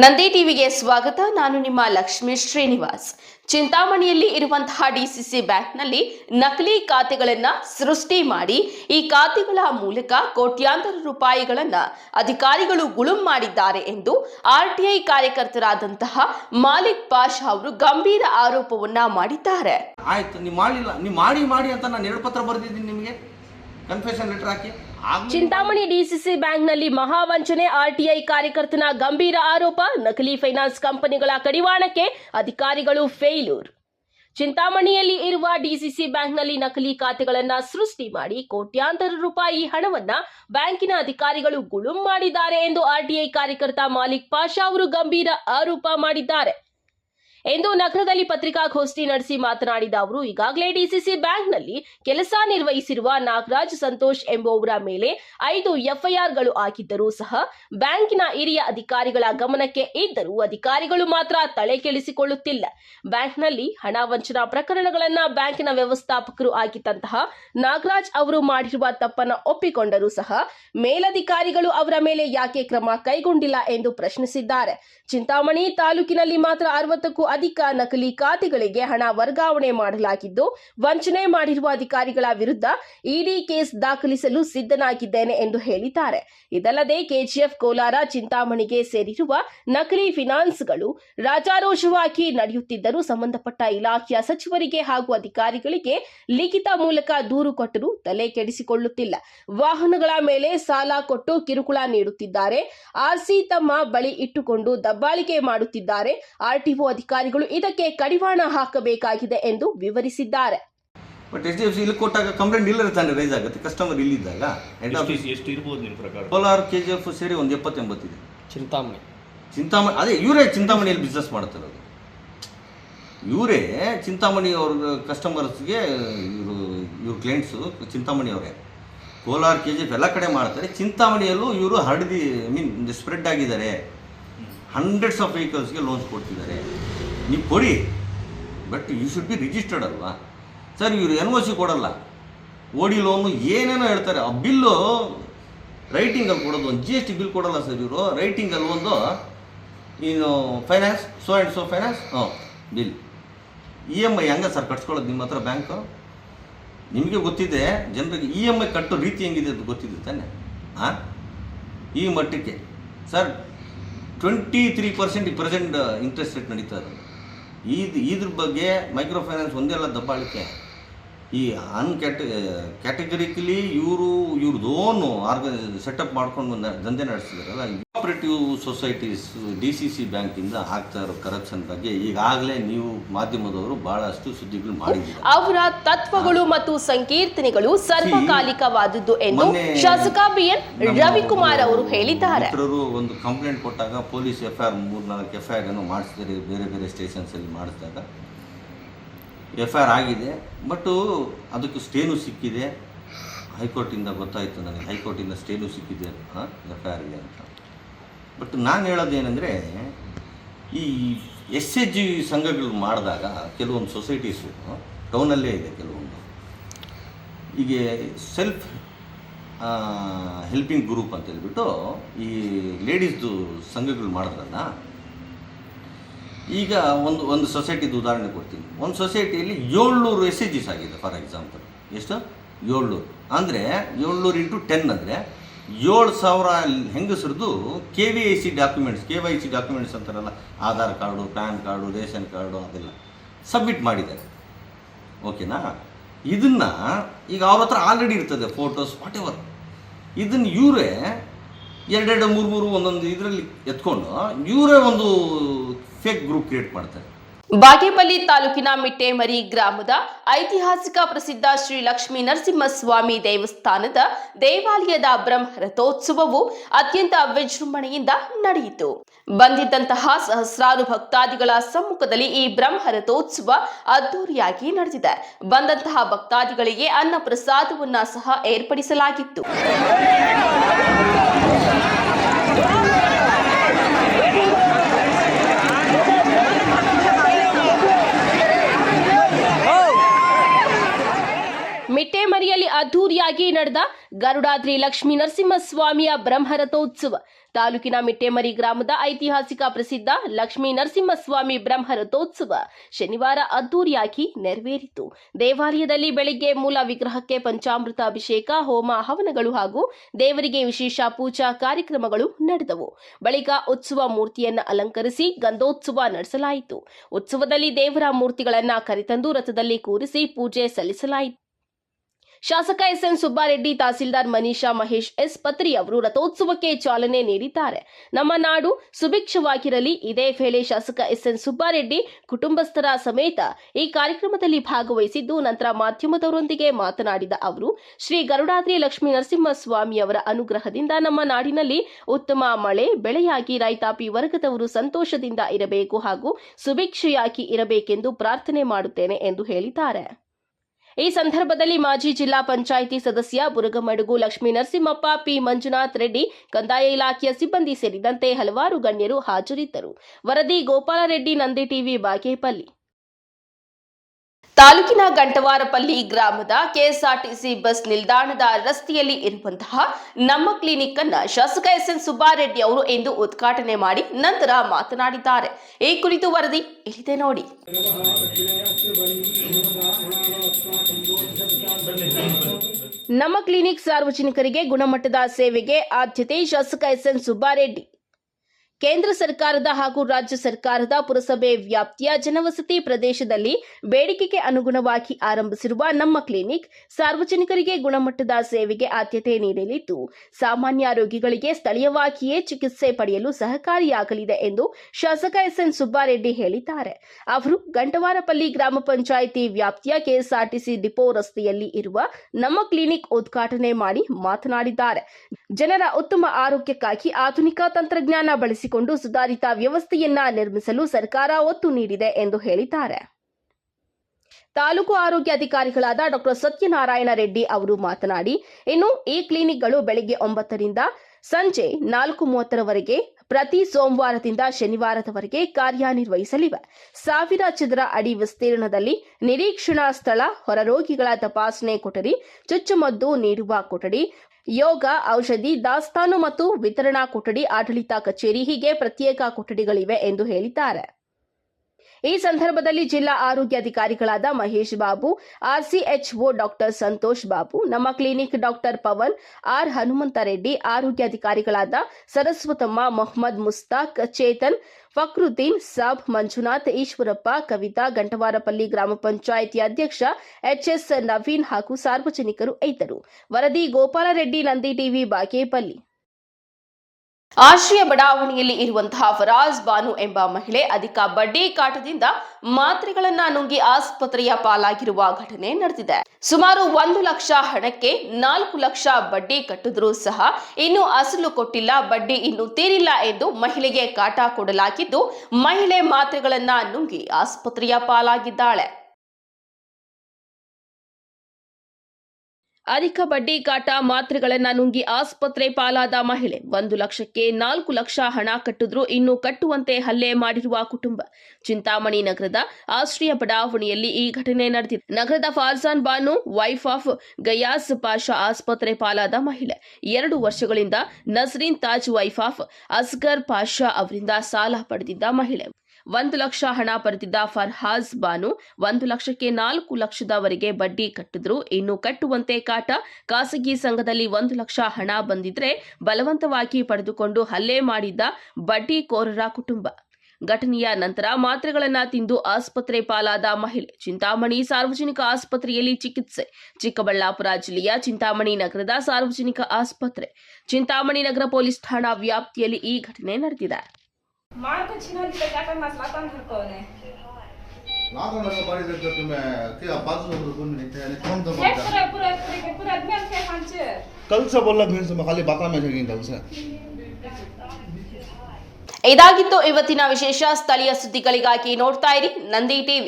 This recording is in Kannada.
ನಂದಿ ಟಿವಿಗೆ ಸ್ವಾಗತ. ನಾನು ನಿಮ್ಮ ಲಕ್ಷ್ಮೀ ಶ್ರೀನಿವಾಸ್. ಚಿಂತಾಮಣಿಯಲ್ಲಿ ಇರುವಂತಹ ಡಿಸಿಸಿ ಬ್ಯಾಂಕ್ನಲ್ಲಿ ನಕಲಿ ಖಾತೆಗಳನ್ನ ಸೃಷ್ಟಿ ಮಾಡಿ, ಈ ಖಾತೆಗಳ ಮೂಲಕ ಕೋಟ್ಯಾಂತರ ರೂಪಾಯಿಗಳನ್ನ ಅಧಿಕಾರಿಗಳು ಗುಳುಂ ಮಾಡಿದ್ದಾರೆ ಎಂದು ಆರ್ಟಿಐ ಕಾರ್ಯಕರ್ತರಾದಂತಹ ಮಾಲಿಕ್ ಪಾಷಾ ಅವರು ಗಂಭೀರ ಆರೋಪವನ್ನ ಮಾಡಿದ್ದಾರೆ. ಆಯ್ತು, ನೀವು ಮಾಡಿಲ್ಲ ನೀವು ಮಾಡಿ ಮಾಡಿ ಅಂತ ನಾನು ಪತ್ರ ಬರೆದಿದ್ದೀನಿ ನಿಮಗೆ. ಕನ್ಫೆಷನ್ ಲೆಟರ್ ಹಾಕಿ. ಚಿಂತಾಮಣಿ ಡಿಸಿಸಿ ಬ್ಯಾಂಕ್ನಲ್ಲಿ ಮಹಾವಂಚನೆ, ಆರ್ಟಿಐ ಕಾರ್ಯಕರ್ತನ ಗಂಭೀರ ಆರೋಪ. ನಕಲಿ ಫೈನಾನ್ಸ್ ಕಂಪನಿಗಳ ಕಡಿವಾಣಕ್ಕೆ ಅಧಿಕಾರಿಗಳು ಫೇಲ್ಯೂರ್. ಚಿಂತಾಮಣಿಯಲ್ಲಿ ಇರುವ ಡಿಸಿಸಿ ಬ್ಯಾಂಕ್ನಲ್ಲಿ ನಕಲಿ ಖಾತೆಗಳನ್ನು ಸೃಷ್ಟಿ ಮಾಡಿ ಕೋಟ್ಯಾಂತರ ರೂಪಾಯಿ ಹಣವನ್ನ ಬ್ಯಾಂಕಿನ ಅಧಿಕಾರಿಗಳು ಗುಳುಂ ಮಾಡಿದ್ದಾರೆ ಎಂದು ಆರ್ಟಿಐ ಕಾರ್ಯಕರ್ತ ಮಾಲಿಕ್ ಪಾಷಾ ಅವರು ಗಂಭೀರ ಆರೋಪ ಮಾಡಿದ್ದಾರೆ. ಎಂದು ನಗರದಲ್ಲಿ ಪತ್ರಿಕಾಗೋಷ್ಠಿ ನಡೆಸಿ ಮಾತನಾಡಿದ ಅವರು, ಈಗಾಗಲೇ ಡಿಸಿಸಿ ಬ್ಯಾಂಕ್ನಲ್ಲಿ ಕೆಲಸ ನಿರ್ವಹಿಸಿರುವ ನಾಗರಾಜ್ ಸಂತೋಷ್ ಎಂಬುವವರ ಮೇಲೆ ಐದು ಎಫ್ಐಆರ್ಗಳು ಹಾಕಿದ್ದರೂ ಸಹ ಬ್ಯಾಂಕಿನ ಹಿರಿಯ ಅಧಿಕಾರಿಗಳ ಗಮನಕ್ಕೆ ಇದ್ದರೂ ಅಧಿಕಾರಿಗಳು ಮಾತ್ರ ತಲೆ ಕೆಡಿಸಿಕೊಳ್ಳುತ್ತಿಲ್ಲ ಬ್ಯಾಂಕ್ನಲ್ಲಿ ಹಣ ವಂಚನಾ ಪ್ರಕರಣಗಳನ್ನ ಬ್ಯಾಂಕಿನ ವ್ಯವಸ್ಥಾಪಕರು ಆಗಿದ್ದಂತಹ ನಾಗರಾಜ್ ಅವರು ಮಾಡಿರುವ ತಪ್ಪನ್ನು ಒಪ್ಪಿಕೊಂಡರೂ ಸಹ ಮೇಲಧಿಕಾರಿಗಳು ಅವರ ಮೇಲೆ ಯಾಕೆ ಕ್ರಮ ಕೈಗೊಂಡಿಲ್ಲ ಎಂದು ಪ್ರಶ್ನಿಸಿದ್ದಾರೆ. ಚಿಂತಾಮಣಿ ತಾಲೂಕಿನಲ್ಲಿ ಮಾತ್ರ ಅರವತ್ತಕ್ಕೂ ಅಧಿಕ ನಕಲಿ ಖಾತೆಗಳಿಗೆ ಹಣ ವರ್ಗಾವಣೆ ಮಾಡಲಾಗಿದ್ದು, ವಂಚನೆ ಮಾಡಿರುವ ಅಧಿಕಾರಿಗಳ ವಿರುದ್ಧ ಇಡಿ ಕೇಸ್ ದಾಖಲಿಸಲು ಸಿದ್ಧನಾಗಿದ್ದೇನೆ ಎಂದು ಹೇಳಿದ್ದಾರೆ. ಇದಲ್ಲದೆ ಕೆಜಿಎಫ್ ಕೋಲಾರ, ಚಿಂತಾಮಣಿಗೆ ಸೇರಿರುವ ನಕಲಿ ಫಿನಾನ್ಸ್ಗಳು ರಾಜಾರೋಷವಾಗಿ ನಡೆಯುತ್ತಿದ್ದರೂ ಸಂಬಂಧಪಟ್ಟ ಇಲಾಖೆಯ ಸಚಿವರಿಗೆ ಹಾಗೂ ಅಧಿಕಾರಿಗಳಿಗೆ ಲಿಖಿತ ಮೂಲಕ ದೂರು ಕೊಟ್ಟರೂ ತಲೆ ಕೆಡಿಸಿಕೊಳ್ಳುತ್ತಿಲ್ಲ. ವಾಹನಗಳ ಮೇಲೆ ಸಾಲ ಕೊಟ್ಟು ಕಿರುಕುಳ ನೀಡುತ್ತಿದ್ದಾರೆ. ಆರ್ಸಿ ತಮ್ಮ ಬಳಿ ಇಟ್ಟುಕೊಂಡು ದಬ್ಬಾಳಿಕೆ ಮಾಡುತ್ತಿದ್ದಾರೆ. ಆರ್ಟಿಒ ಅಧಿಕಾರಿಗಳು ಇದಕ್ಕೆ ಕಡಿವಾಣ ಹಾಕಬೇಕಾಗಿದೆ ಎಂದು ವಿವರಿಸಿದ್ದಾರೆ. But H D F C ಇಲ್ಲಿ ಕೊಟ್ಟಾಗ ಕಂಪ್ಲೇಂಟ್ ಇಲ್ಲದೆ ತಾನೆ ರೈಸ್ ಆಗುತ್ತೆ? ಕಸ್ಟಮರ್ ಇಲ್ಲಿದ್ದಾಗ ಆಫೀಸ್ ಎಷ್ಟು ಇರ್ಬೋದು ನಿಮ್ಮ ಪ್ರಕಾರ? ಕೋಲಾರ ಕೆ ಜಿ ಎಫ್ ಸೇರಿ ಒಂದು ಎಪ್ಪತ್ತೆಂಬತ್ತಿದೆ ಚಿಂತಾಮಣಿ. ಚಿಂತಾಮಣಿ ಅದೇ ಇವರೇ ಚಿಂತಾಮಣಿಯಲ್ಲಿ ಬಿಸ್ನೆಸ್ ಮಾಡ್ತಿರೋದು ಇವರೇ ಚಿಂತಾಮಣಿ ಅವ್ರ ಕಸ್ಟಮರ್ಸ್ಗೆ ಇವರು ಇವ್ರ ಕ್ಲೈಂಟ್ಸು ಚಿಂತಾಮಣಿ ಅವರೇ. ಕೋಲಾರ ಕೆ ಜಿ ಎಫ್ ಎಲ್ಲ ಕಡೆ ಮಾಡ್ತಾರೆ. ಚಿಂತಾಮಣಿಯಲ್ಲೂ ಇವರು ಹರಡಿ ಐ ಮೀನ್ ಸ್ಪ್ರೆಡ್ ಆಗಿದ್ದಾರೆ. ಹಂಡ್ರೆಡ್ಸ್ ಆಫ್ ವೆಹಿಕಲ್ಸ್ಗೆ ಲೋನ್ಸ್ ಕೊಡ್ತಿದ್ದಾರೆ. ನೀವು ಕೊಡಿ. But you should be registered ಅಲ್ವಾ? ಸರ್, ಇವರು ಎನ್ ಒ ಸಿ ಕೊಡಲ್ಲ. ಓಡಿ ಲೋನು ಏನೇನೋ ಹೇಳ್ತಾರೆ. ಆ ಬಿಲ್ಲು ರೈಟಿಂಗಲ್ಲಿ ಕೊಡೋದು ಒಂದು ಜಿ ಎಸ್ ಟಿ ಬಿಲ್ ಕೊಡಲ್ಲ ಸರ್ ಇವರು. ರೈಟಿಂಗಲ್ಲಿ ಒಂದು ಇನ್ನು finance so and so finance ಹ್ಞೂ ಬಿಲ್ ಇ ಎಂ ಐ ಹೆಂಗೆ ಸರ್ ಕಟ್ಸ್ಕೊಳ್ಳೋದು ನಿಮ್ಮ ಹತ್ರ ಬ್ಯಾಂಕು ನಿಮಗೆ ಗೊತ್ತಿದೆ, ಜನರಿಗೆ ಇ ಎಂ ಐ ಕಟ್ಟೋ ರೀತಿ ಹೆಂಗಿದೆ ಅಂತ ಗೊತ್ತಿದೆ ತಾನೆ? ಹಾಂ ಈ ಮಟ್ಟಕ್ಕೆ sir twenty three percent present interest rate ನಡೀತಾ ಇರೋದು. ಇದು ಇದ್ರ ಬಗ್ಗೆ ಮೈಕ್ರೋ ಫೈನಾನ್ಸ್ ಒಂದೆಲ್ಲ ದಬ್ಬಾಳಿಕೆ. ಈ ಅನ್ಕ್ಯಾಟ ಕ್ಯಾಟಗರಿಕಲಿ ಇವರು ಇವ್ರದ್ದು ಓನು ಆರ್ಗ, ಸೆಟಪ್ ಮಾಡ್ಕೊಂಡು ದಂಧೆ ನಡೆಸ್ತಿದಾರಲ್ಲ cooperative societies D C C ಬ್ಯಾಂಕಿಂದ ಆಗ್ತಾ ಇರೋ ಕರಪ್ಷನ್ ಬಗ್ಗೆ ಈಗಾಗಲೇ ನೀವು ಮಾಧ್ಯಮದವರು ಬಹಳಷ್ಟು ಸುದ್ದಿಗಳು ಮಾಡಿದ್ದೀರಿ. ಅವರ ತತ್ವಗಳು ಮತ್ತು ಸಂಕೀರ್ತನೆಗಳು ಸರ್ವಕಾಲಿಕವಾದದ್ದು ಎಂದು ಶಾಸಕ ಬಿಎನ್ ಎನ್ ರವಿಕುಮಾರ್ ಅವರು ಹೇಳಿದ್ದಾರೆ. ಒಂದು ಕಂಪ್ಲೇಂಟ್ ಕೊಟ್ಟಾಗ ಪೊಲೀಸ್ ಎಫ್ ಐ ಆರ್ ಮೂರ್ನಾಲ್ಕು ಎಫ್ ಐ ಆರ್ ಏನೋ ಮಾಡಿಸಿದ್ದಾರೆ ಬೇರೆ ಸ್ಟೇಷನ್ಸ್ ಅಲ್ಲಿ ಮಾಡಿಸಿದಾಗ. ಎಫ್ ಐ ಆರ್ ಆಗಿದೆ ಬಟ್ ಅದಕ್ಕೆ ಸ್ಟೇನು ಸಿಕ್ಕಿದೆ. ಹೈಕೋರ್ಟಿಂದ ಗೊತ್ತಾಯಿತು ನನಗೆ ಹೈಕೋರ್ಟಿಂದ ಸ್ಟೇನು ಸಿಕ್ಕಿದೆ ಎಫ್ ಐ ಆರ್ಗೆ ಅಂತ. ಬಟ್ ನಾನು ಹೇಳೋದೇನೆಂದರೆ, ಈ ಎಸ್ ಎಚ್ ಜಿ ಸಂಘಗಳು ಮಾಡಿದಾಗ ಕೆಲವೊಂದು ಸೊಸೈಟೀಸು, ಟೌನಲ್ಲೇ ಇದೆ ಕೆಲವೊಂದು. ಈಗ ಸೆಲ್ಫ್ ಹೆಲ್ಪಿಂಗ್ ಗ್ರೂಪ್ ಅಂತ ಹೇಳ್ಬಿಟ್ಟು ಈ ಲೇಡೀಸ್ದು ಸಂಘಗಳು ಮಾಡಿದ್ರಲ್ಲ, ಈಗ ಒಂದು ಒಂದು ಸೊಸೈಟಿದು ಉದಾಹರಣೆ ಕೊಡ್ತೀನಿ. ಒಂದು ಸೊಸೈಟಿಯಲ್ಲಿ ಏಳ್ನೂರು ಎಸ್ ಎಚ್ ಜಿಸ್ ಆಗಿದೆ, ಫಾರ್ ಎಕ್ಸಾಂಪಲ್. ಎಷ್ಟು? ಏಳ್ನೂರು. ಅಂದರೆ ಏಳ್ನೂರು ಇಂಟು ಟೆನ್ ಅಂದರೆ ಏಳು ಸಾವಿರ ಹೆಂಗಸರದು K V I C documents K Y C documents ಅಂತಾರಲ್ಲ, Aadhaar card, PAN card, ration card ಅದೆಲ್ಲ ಸಬ್ಮಿಟ್ ಮಾಡಿದ್ದಾರೆ. ಓಕೆನಾ ಇದನ್ನು ಈಗ ಅವ್ರ ಹತ್ರ ಆಲ್ರೆಡಿ ಇರ್ತದೆ ಫೋಟೋಸ್ ವಾಟ್ ಎವರ್ ಇದನ್ನು ಇವರೇ ಎರಡೆರಡು ಮೂರು ಮೂರು ಒಂದೊಂದು ಇದರಲ್ಲಿ ಎತ್ಕೊಂಡು ಇವರೇ ಒಂದು ಫೇಕ್ ಗ್ರೂಪ್ ಕ್ರಿಯೇಟ್ ಮಾಡ್ತಾರೆ. ಬಾಗೇಪಲ್ಲಿ ತಾಲೂಕಿನ ಮಿಟ್ಟೇಮರಿ ಗ್ರಾಮದ ಐತಿಹಾಸಿಕ ಪ್ರಸಿದ್ಧ ಶ್ರೀ ಲಕ್ಷ್ಮೀ ನರಸಿಂಹಸ್ವಾಮಿ ದೇವಸ್ಥಾನದ ದೇವಾಲಯದ ಬ್ರಹ್ಮರಥೋತ್ಸವವು ಅತ್ಯಂತ ವಿಜೃಂಭಣೆಯಿಂದ ನಡೆಯಿತು. ಬಂದಿದ್ದಂತಹ ಸಹಸ್ರಾರು ಭಕ್ತಾದಿಗಳ ಸಮ್ಮುಖದಲ್ಲಿ ಈ ಬ್ರಹ್ಮರಥೋತ್ಸವ ಅದ್ದೂರಿಯಾಗಿ ನಡೆದಿದೆ. ಬಂದಂತಹ ಭಕ್ತಾದಿಗಳಿಗೆ ಅನ್ನ ಪ್ರಸಾದವನ್ನ ಸಹ ಏರ್ಪಡಿಸಲಾಗಿತ್ತು. ಮಿಟ್ಟೇಮರಿಯಲ್ಲಿ ಅದ್ದೂರಿಯಾಗಿ ನಡೆದ ಗರುಡಾದ್ರಿ ಲಕ್ಷ್ಮೀ ನರಸಿಂಹಸ್ವಾಮಿಯ ಬ್ರಹ್ಮರಥೋತ್ಸವ. ತಾಲೂಕಿನ ಮಿಟ್ಟೆಮರಿ ಗ್ರಾಮದ ಐತಿಹಾಸಿಕ ಪ್ರಸಿದ್ಧ ಲಕ್ಷ್ಮೀ ನರಸಿಂಹಸ್ವಾಮಿ ಬ್ರಹ್ಮರಥೋತ್ಸವ ಶನಿವಾರ ಅದ್ದೂರಿಯಾಗಿ ನೆರವೇರಿತು. ದೇವಾಲಯದಲ್ಲಿ ಬೆಳಿಗ್ಗೆ ಮೂಲ ವಿಗ್ರಹಕ್ಕೆ ಪಂಚಾಮೃತ ಅಭಿಷೇಕ, ಹೋಮ, ಹವನಗಳು ಹಾಗೂ ದೇವರಿಗೆ ವಿಶೇಷ ಪೂಜಾ ಕಾರ್ಯಕ್ರಮಗಳು ನಡೆದವು. ಬಳಿಕ ಉತ್ಸವ ಮೂರ್ತಿಯನ್ನು ಅಲಂಕರಿಸಿ ಗಂಧೋತ್ಸವ ನಡೆಸಲಾಯಿತು. ಉತ್ಸವದಲ್ಲಿ ದೇವರ ಮೂರ್ತಿಗಳನ್ನು ಕರೆತಂದು ರಥದಲ್ಲಿ ಕೂರಿಸಿ ಪೂಜೆ ಸಲ್ಲಿಸಲಾಯಿತು. ಶಾಸಕ S N Subbareddy, tahsildar Manisha Mahesh, S Patri ಅವರು ರಥೋತ್ಸವಕ್ಕೆ ಚಾಲನೆ ನೀಡಿದ್ದಾರೆ. ನಮ್ಮ ನಾಡು ಸುಭಿಕ್ಷವಾಗಿರಲಿ, ಇದೇ ವೇಳೆ ಶಾಸಕ ಎಸ್ಎನ್ ಸುಬ್ಬಾರೆಡ್ಡಿ ಕುಟುಂಬಸ್ಥರ ಸಮೇತ ಈ ಕಾರ್ಯಕ್ರಮದಲ್ಲಿ ಭಾಗವಹಿಸಿದ್ದು ನಂತರ ಮಾಧ್ಯಮದವರೊಂದಿಗೆ ಮಾತನಾಡಿದ ಅವರು, ಶ್ರೀ ಗರುಡಾದ್ರಿ ಲಕ್ಷ್ಮೀ ನರಸಿಂಹಸ್ವಾಮಿಯವರ ಅನುಗ್ರಹದಿಂದ ನಮ್ಮ ನಾಡಿನಲ್ಲಿ ಉತ್ತಮ ಮಳೆ, ಬೆಳೆಯಾಗಿ ರೈತಾಪಿ ವರ್ಗದವರು ಸಂತೋಷದಿಂದ ಇರಬೇಕು ಹಾಗೂ ಸುಭಿಕ್ಷೆಯಾಗಿ ಇರಬೇಕೆಂದು ಪ್ರಾರ್ಥನೆ ಮಾಡುತ್ತೇನೆ ಎಂದು ಹೇಳಿದ್ದಾರೆ. ಈ ಸಂದರ್ಭದಲ್ಲಿ ಮಾಜಿ ಜಿಲ್ಲಾ ಪಂಚಾಯಿತಿ ಸದಸ್ಯ ಬುರುಗಮಡುಗು ಲಕ್ಷ್ಮೀ ನರಸಿಂಹಪ್ಪ ಪಿ ಮಂಜುನಾಥ್ ರೆಡ್ಡಿ, ಕಂದಾಯ ಇಲಾಖೆಯ ಸಿಬ್ಬಂದಿ ಸೇರಿದಂತೆ ಹಲವಾರು ಗಣ್ಯರು ಹಾಜರಿದ್ದರು. ವರದಿ ಗೋಪಾಲರೆಡ್ಡಿ, ನಂದಿ ಟಿವಿ, ಬಾಗೇಪಲ್ಲಿ. ತಾಲೂಕಿನ ಗಂಟವಾರಪಲ್ಲಿ ಗ್ರಾಮದ ಕೆಎಸ್ಆರ್ಟಿಸಿ ಬಸ್ ನಿಲ್ದಾಣದ ರಸ್ತೆಯಲ್ಲಿ ಇರುವಂತಹ ನಮ್ಮ ಕ್ಲಿನಿಕ್ ಅನ್ನ ಶಾಸಕ ಎಸ್ಎನ್ ಸುಬ್ಬಾರೆಡ್ಡಿ ಅವರು ಎಂದು ಉದ್ಘಾಟನೆ ಮಾಡಿ ನಂತರ ಮಾತನಾಡಿದ್ದಾರೆ. ಈ ಕುರಿತು ವರದಿ ಇಲ್ಲಿದೆ ನೋಡಿ. ನಮ್ಮ ಕ್ಲಿನಿಕ್ ಸಾರ್ವಜನಿಕರಿಗೆ ಗುಣಮಟ್ಟದ ಸೇವೆಗೆ ಆದ್ಯತೆ ಶಾಸಕ ಎಸ್ಎನ್ ಸುಬ್ಬಾರೆಡ್ಡಿ. ಕೇಂದ್ರ ಸರ್ಕಾರದ ಹಾಗೂ ರಾಜ್ಯ ಸರ್ಕಾರದ ಪುರಸಭೆ ವ್ಯಾಪ್ತಿಯ ಜನವಸತಿ ಪ್ರದೇಶದಲ್ಲಿ ಬೇಡಿಕೆಗೆ ಅನುಗುಣವಾಗಿ ಆರಂಭಿಸಿರುವ ನಮ್ಮ ಕ್ಲಿನಿಕ್ ಸಾರ್ವಜನಿಕರಿಗೆ ಗುಣಮಟ್ಟದ ಸೇವೆಗೆ ಆದ್ಯತೆ ನೀಡಲಿದ್ದು, ಸಾಮಾನ್ಯ ರೋಗಿಗಳಿಗೆ ಸ್ಥಳೀಯವಾಗಿಯೇ ಚಿಕಿತ್ಸೆ ಪಡೆಯಲು ಸಹಕಾರಿಯಾಗಲಿದೆ ಎಂದು ಶಾಸಕ ಎಸ್ಎನ್ ಸುಬ್ಬಾರೆಡ್ಡಿ ಹೇಳಿದ್ದಾರೆ. ಅವರು ಗಂಟವಾರಪಲ್ಲಿ ಗ್ರಾಮ ಪಂಚಾಯಿತಿ ವ್ಯಾಪ್ತಿಯ ಕೆಎಸ್ಆರ್ಟಿಸಿ ಡಿಪೋ ರಸ್ತೆಯಲ್ಲಿ ಇರುವ ನಮ್ಮ ಕ್ಲಿನಿಕ್ ಉದ್ಘಾಟನೆ ಮಾಡಿ ಮಾತನಾಡಿದ್ದಾರೆ. ಜನರ ಉತ್ತಮ ಆರೋಗ್ಯಕ್ಕಾಗಿ ಆಧುನಿಕ ತಂತ್ರಜ್ಞಾನ ಬಳಸಿಕೊಂಡು ಸುಧಾರಿತ ವ್ಯವಸ್ಥೆಯನ್ನ ನಿರ್ಮಿಸಲು ಸರ್ಕಾರ ಒತ್ತು ನೀಡಿದೆ ಎಂದು ಹೇಳಿದ್ದಾರೆ. ತಾಲೂಕು ಆರೋಗ್ಯ ಅಧಿಕಾರಿಗಳಾದ ಡಾಕ್ಟರ್ ಸತ್ಯನಾರಾಯಣ ರೆಡ್ಡಿ ಅವರು ಮಾತನಾಡಿ, ಇನ್ನು ಈ ಕ್ಲಿನಿಕ್ಗಳು ಬೆಳಿಗ್ಗೆ ಒಂಬತ್ತರಿಂದ ಸಂಜೆ ನಾಲ್ಕು ಮೂವತ್ತರವರೆಗೆ, ಪ್ರತಿ ಸೋಮವಾರದಿಂದ ಶನಿವಾರದವರೆಗೆ ಕಾರ್ಯನಿರ್ವಹಿಸಲಿವೆ. ಸಾವಿರ ಚದರ ಅಡಿ ವಿಸ್ತೀರ್ಣದಲ್ಲಿ ನಿರೀಕ್ಷಣಾ ಸ್ಥಳ, ಹೊರರೋಗಿಗಳ ತಪಾಸಣೆ ಕೊಠಡಿ, ಚುಚ್ಚುಮದ್ದು ನೀಡುವ ಕೊಠಡಿ ಯೋಗ ಔಷಧಿ ದಾಸ್ತಾನು ಮತ್ತು ವಿತರಣಾ ಕೊಠಡಿ ಆಡಳಿತ ಕಚೇರಿ ಹೀಗೆ ಪ್ರತ್ಯೇಕ ಕೊಠಡಿಗಳಿವೆ ಎಂದು ಹೇಳಿದ್ದಾರೆ. ಈ ಸಂದರ್ಭದಲ್ಲಿ ಜಿಲ್ಲಾ ಆರೋಗ್ಯಾಧಿಕಾರಿಗಳಾದ ಮಹೇಶ್ ಬಾಬು, ಆರ್ಸಿಎಚ್ಒ ಡಾಕ್ಟರ್ ಸಂತೋಷ್ ಬಾಬು, ನಮ್ಮ clinic doctor Pavan, R Hanumanthareddy ಆರೋಗ್ಯಾಧಿಕಾರಿಗಳಾದ Saraswatamma, Mohammed Mushtaq, Chetan, Fakruddin, Sab, Manjunath, Eshwarappa, Kavitha, Gantavarapalli ಗ್ರಾಮ ಪಂಚಾಯಿತಿ ಅಧ್ಯಕ್ಷ, ಎಚ್ಎಸ್ ನವೀನ್ ಹಾಗೂ ಸಾರ್ವಜನಿಕರು ಇದ್ದರು. ವರದಿ ಗೋಪಾಲರೆಡ್ಡಿ, ನಂದಿ ಟಿವಿ, ಬಾಗೇಪಲ್ಲಿ. ಆಶ್ರಯ ಬಡಾವಣೆಯಲ್ಲಿ ಇರುವಂತಹ ಫರಾಜ್ ಬಾನು ಎಂಬ ಮಹಿಳೆ ಅಧಿಕ ಬಡ್ಡಿ ಕಾಟದಿಂದ ಮಾತ್ರೆಗಳನ್ನ ನುಂಗಿ ಆಸ್ಪತ್ರೆಯ ಪಾಲಾಗಿರುವ ಘಟನೆ ನಡೆದಿದೆ. ಸುಮಾರು ಒಂದು ಲಕ್ಷ ಹಣಕ್ಕೆ ನಾಲ್ಕು ಲಕ್ಷ ಬಡ್ಡಿ ಕಟ್ಟಿದ್ರೂ ಸಹ ಇನ್ನು ಅಸಲು ಕೊಟ್ಟಿಲ್ಲ, ಬಡ್ಡಿ ಇನ್ನು ತೀರಿಲ್ಲ ಎಂದು ಮಹಿಳೆಗೆ ಕಾಟ ಕೊಡಲಾಗಿದ್ದು ಮಹಿಳೆ ಮಾತ್ರೆಗಳನ್ನ ನುಂಗಿ ಆಸ್ಪತ್ರೆಯ ಪಾಲಾಗಿದ್ದಾಳೆ. ಅಧಿಕ ಬಡ್ಡಿ ಕಾಟ ಮಾತ್ರೆಗಳನ್ನ ನುಂಗಿ ಆಸ್ಪತ್ರೆ ಪಾಲಾದ ಮಹಿಳೆ. ಒಂದು ಲಕ್ಷಕ್ಕೆ ನಾಲ್ಕು ಲಕ್ಷ ಹಣ ಕಟ್ಟಿದ್ರು ಇನ್ನು ಕಟ್ಟುವಂತೆ ಹಲ್ಲೆ ಮಾಡಿರುವ ಕುಟುಂಬ. ಚಿಂತಾಮಣಿ ನಗರದ ಆಶ್ರಯ ಬಡಾವಣೆಯಲ್ಲಿ ಈ ಘಟನೆ ನಡೆದಿದೆ. ನಗರದ ಫಾರ್ಜಾನ್ ಬಾನು, ವೈಫ್ ಆಫ್ ಗಯಾಸ್ ಪಾಷಾ ಆಸ್ಪತ್ರೆ ಪಾಲಾದ ಮಹಿಳೆ. ಎರಡು ವರ್ಷಗಳಿಂದ ನಸ್ರೀನ್ ತಾಜ್ ವೈಫ್ ಆಫ್ ಅಸ್ಗರ್ ಪಾಷಾ ಅವರಿಂದ ಸಾಲ ಪಡೆದಿದ್ದ ಮಹಿಳೆ. ಒಂದು ಲಕ್ಷ ಹಣ ಪಡೆದಿದ್ದ ಫರ್ಹಾಜ್ ಬಾನು ಒಂದು ಲಕ್ಷಕ್ಕೆ ನಾಲ್ಕು ಲಕ್ಷದವರೆಗೆ ಬಡ್ಡಿ ಕಟ್ಟಿದ್ರು. ಇನ್ನು ಕಟ್ಟುವಂತೆ ಕಾಟ ಖಾಸಗಿ ಸಂಘದಲ್ಲಿ ಒಂದು ಲಕ್ಷ ಹಣ ಬಂದಿದ್ರೆ ಬಲವಂತವಾಗಿ ಪಡೆದುಕೊಂಡು ಹಲ್ಲೆ ಮಾಡಿದ್ದ ಬಡ್ಡಿಕೋರರ ಕುಟುಂಬ. ಘಟನೆಯ ನಂತರ ಮಾತ್ರೆಗಳನ್ನ ತಿಂದು ಆಸ್ಪತ್ರೆ ಪಾಲಾದ ಮಹಿಳೆ. ಚಿಂತಾಮಣಿ ಸಾರ್ವಜನಿಕ ಆಸ್ಪತ್ರೆಯಲ್ಲಿ ಚಿಕಿತ್ಸೆ. ಚಿಕ್ಕಬಳ್ಳಾಪುರ ಜಿಲ್ಲೆಯ ಚಿಂತಾಮಣಿ ನಗರದ ಸಾರ್ವಜನಿಕ ಆಸ್ಪತ್ರೆ. ಚಿಂತಾಮಣಿ ನಗರ ಪೊಲೀಸ್ ಠಾಣಾ ವ್ಯಾಪ್ತಿಯಲ್ಲಿ ಈ ಘಟನೆ ನಡೆದಿದೆ. मार को छीना ली तो क्या करना स्लातन हर को ने लाखों में बारी देख कर तुम्हें क्या बाजू में तो कौन नहीं थे कौन तो एक बनता पूरा पूरा पूरे के पूरा आदमी के खांचे कल से बोला फिर से मैं खाली बाता में जगह कल से ಇದಾಗಿತ್ತು ಇವತ್ತಿನ ವಿಶೇಷ ಸ್ಥಳೀಯ ಸುದ್ದಿಗಳಿಗಾಗಿ ನೋಡ್ತಾ ಇರಿ ನಂದಿ ಟಿವಿ